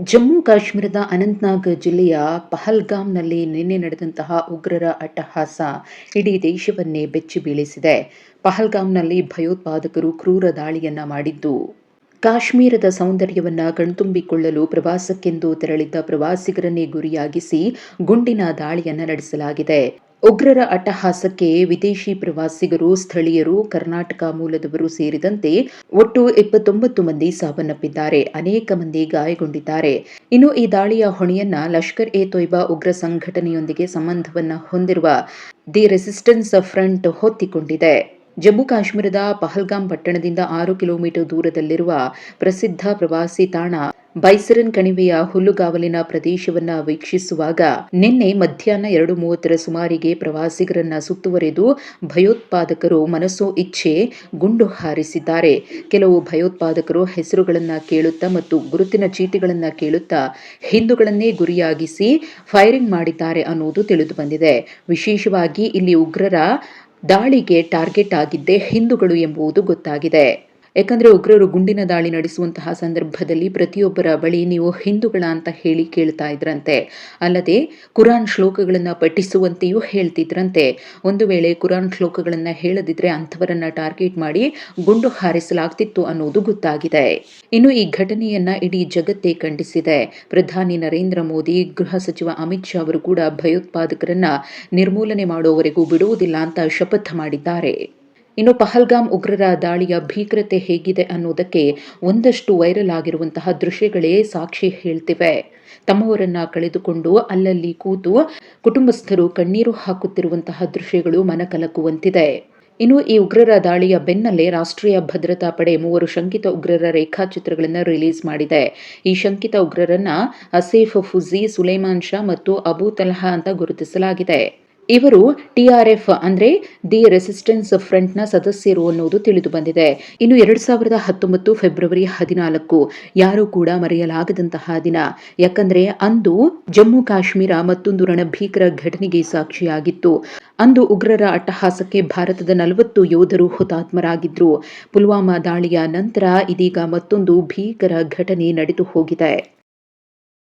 ಜಮ್ಮು ಕಾಶ್ಮೀರದ ಅನಂತನಾಗ್ ಜಿಲ್ಲೆಯ ಪಹಲ್ಗಾಮ್ನಲ್ಲಿ ನಿನ್ನೆ ನಡೆದಂತಹ ಉಗ್ರರ ಅಟ್ಟಹಾಸ ಇಡೀ ದೇಶವನ್ನೇ ಬೆಚ್ಚಿ ಬೀಳಿಸಿದೆ ಪಹಲ್ಗಾಮ್ನಲ್ಲಿ ಭಯೋತ್ಪಾದಕರು ಕ್ರೂರ ದಾಳಿಯನ್ನ ಮಾಡಿದ್ದು ಕಾಶ್ಮೀರದ ಸೌಂದರ್ಯವನ್ನ ಕಣ್ತುಂಬಿಕೊಳ್ಳಲು ಪ್ರವಾಸಕ್ಕೆಂದು ತೆರಳಿದ್ದ ಪ್ರವಾಸಿಗರನ್ನೇ ಗುರಿಯಾಗಿಸಿ ಗುಂಡಿನ ದಾಳಿಯನ್ನ ನಡೆಸಲಾಗಿದೆ. ಉಗ್ರರ ಅಟ್ಟಹಾಸಕ್ಕೆ ವಿದೇಶಿ ಪ್ರವಾಸಿಗರು, ಸ್ಥಳೀಯರು, ಕರ್ನಾಟಕ ಮೂಲದವರು ಸೇರಿದಂತೆ ಒಟ್ಟು ಇಪ್ಪತ್ತೊಂಬತ್ತು ಮಂದಿ ಸಾವನ್ನಪ್ಪಿದ್ದಾರೆ. ಅನೇಕ ಮಂದಿ ಗಾಯಗೊಂಡಿದ್ದಾರೆ. ಇನ್ನು ಈ ದಾಳಿಯ ಹೊಣೆಯನ್ನ ಲಷ್ಕರ್ ಎ ತೊಯ್ಬಾ ಉಗ್ರ ಸಂಘಟನೆಯೊಂದಿಗೆ ಸಂಬಂಧವನ್ನ ಹೊಂದಿರುವ ದಿ ರೆಸಿಸ್ಟೆನ್ಸ್ ಫ್ರಂಟ್ ಹೊತ್ತಿಕೊಂಡಿದೆ. ಜಮ್ಮು ಕಾಶ್ಮೀರದ ಪಹಲ್ಗಾಮ್ ಪಟ್ಟಣದಿಂದ ಆರು ಕಿಲೋಮೀಟರ್ ದೂರದಲ್ಲಿರುವ ಪ್ರಸಿದ್ಧ ಪ್ರವಾಸಿ ತಾಣ ಬೈಸರನ್ ಕಣಿವೆಯ ಹುಲ್ಲುಗಾವಲಿನ ಪ್ರದೇಶವನ್ನ ವೀಕ್ಷಿಸುವಾಗ ನಿನ್ನೆ ಮಧ್ಯಾಹ್ನ ಎರಡು ಮೂವತ್ತರ ಸುಮಾರಿಗೆ ಪ್ರವಾಸಿಗರನ್ನ ಸುತ್ತುವರೆದು ಭಯೋತ್ಪಾದಕರು ಮನಸ್ಸೋ ಇಚ್ಛೆ ಗುಂಡು ಹಾರಿಸಿದ್ದಾರೆ. ಕೆಲವು ಭಯೋತ್ಪಾದಕರು ಹೆಸರುಗಳನ್ನು ಕೇಳುತ್ತಾ ಮತ್ತು ಗುರುತಿನ ಚೀಟಿಗಳನ್ನು ಕೇಳುತ್ತಾ ಹಿಂದೂಗಳನ್ನೇ ಗುರಿಯಾಗಿಸಿ ಫೈರಿಂಗ್ ಮಾಡಿದ್ದಾರೆ ಅನ್ನುವುದು ತಿಳಿದು ಬಂದಿದೆ. ವಿಶೇಷವಾಗಿ ಇಲ್ಲಿ ಉಗ್ರರ ದಾಳಿಗೆ ಟಾರ್ಗೆಟ್ ಆಗಿದ್ದೇ ಹಿಂದೂಗಳು ಎಂಬುದು ಗೊತ್ತಾಗಿದೆ. ಯಾಕಂದ್ರೆ ಉಗ್ರರು ಗುಂಡಿನ ದಾಳಿ ನಡೆಸುವಂತಹ ಸಂದರ್ಭದಲ್ಲಿ ಪ್ರತಿಯೊಬ್ಬರ ಬಳಿ ನೀವು ಹಿಂದೂಗಳ ಅಂತ ಹೇಳಿ ಕೇಳ್ತಾ ಇದ್ರಂತೆ. ಅಲ್ಲದೆ ಕುರಾನ್ ಶ್ಲೋಕಗಳನ್ನು ಪಠಿಸುವಂತೆಯೂ ಹೇಳ್ತಿದ್ರಂತೆ. ಒಂದು ವೇಳೆ ಕುರಾನ್ ಶ್ಲೋಕಗಳನ್ನ ಹೇಳದಿದ್ರೆ ಅಂಥವರನ್ನು ಟಾರ್ಗೆಟ್ ಮಾಡಿ ಗುಂಡು ಹಾರಿಸಲಾಗ್ತಿತ್ತು ಅನ್ನೋದು ಗೊತ್ತಾಗಿದೆ. ಇನ್ನು ಈ ಘಟನೆಯನ್ನ ಇಡೀ ಜಗತ್ತೇ ಖಂಡಿಸಿದೆ. ಪ್ರಧಾನಿ ನರೇಂದ್ರ ಮೋದಿ, ಗೃಹ ಸಚಿವ ಅಮಿತ್ ಶಾ ಅವರು ಕೂಡ ಭಯೋತ್ಪಾದಕರನ್ನ ನಿರ್ಮೂಲನೆ ಮಾಡುವವರೆಗೂ ಬಿಡುವುದಿಲ್ಲ ಅಂತ ಶಪಥ ಮಾಡಿದ್ದಾರೆ. ಇನ್ನು ಪಹಲ್ಗಾಮ್ ಉಗ್ರರ ದಾಳಿಯ ಭೀಕರತೆ ಹೇಗಿದೆ ಅನ್ನೋದಕ್ಕೆ ಒಂದಷ್ಟು ವೈರಲ್ ಆಗಿರುವಂತಹ ದೃಶ್ಯಗಳೇ ಸಾಕ್ಷಿ ಹೇಳ್ತಿವೆ. ತಮ್ಮವರನ್ನ ಕಳೆದುಕೊಂಡು ಅಲ್ಲಲ್ಲಿ ಕೂತು ಕುಟುಂಬಸ್ಥರು ಕಣ್ಣೀರು ಹಾಕುತ್ತಿರುವಂತಹ ದೃಶ್ಯಗಳು ಮನಕಲಕುವಂತಿದೆ. ಇನ್ನು ಈ ಉಗ್ರರ ದಾಳಿಯ ಬೆನ್ನಲ್ಲೇ ರಾಷ್ಟ್ರೀಯ ಭದ್ರತಾ ಪಡೆ ಮೂವರು ಶಂಕಿತ ಉಗ್ರರ ರೇಖಾಚಿತ್ರಗಳನ್ನು ರಿಲೀಸ್ ಮಾಡಿದೆ. ಈ ಶಂಕಿತ ಉಗ್ರರನ್ನ ಅಸೇಫ್ ಫುಜಿ, ಸುಲೈಮಾನ್ ಶಾ ಮತ್ತು ಅಬೂ ತಲಹಾ ಅಂತ ಗುರುತಿಸಲಾಗಿದೆ. ಇವರು ಟಿಆರ್ಎಫ್ ಅಂದ್ರೆ ದಿ ರೆಸಿಸ್ಟೆನ್ಸ್ ಫ್ರಂಟ್ನ ಸದಸ್ಯರು ಅನ್ನೋದು ತಿಳಿದು ಬಂದಿದೆ. ಇನ್ನು ಎರಡು ಸಾವಿರದ ಹತ್ತೊಂಬತ್ತು ಫೆಬ್ರವರಿ ಹದಿನಾಲ್ಕು ಯಾರೂ ಕೂಡ ಮರೆಯಲಾಗದಂತಹ ದಿನ. ಯಾಕಂದ್ರೆ ಅಂದು ಜಮ್ಮು ಕಾಶ್ಮೀರ ಮತ್ತೊಂದು ರಣಭೀಕರ ಘಟನೆಗೆ ಸಾಕ್ಷಿಯಾಗಿತ್ತು. ಅಂದು ಉಗ್ರರ ಅಟ್ಟಹಾಸಕ್ಕೆ ಭಾರತದ ನಲವತ್ತು ಯೋಧರು ಹುತಾತ್ಮರಾಗಿದ್ರು. ಪುಲ್ವಾಮಾ ದಾಳಿಯ ನಂತರ ಇದೀಗ ಮತ್ತೊಂದು ಭೀಕರ ಘಟನೆ ನಡೆದು ಹೋಗಿದೆ.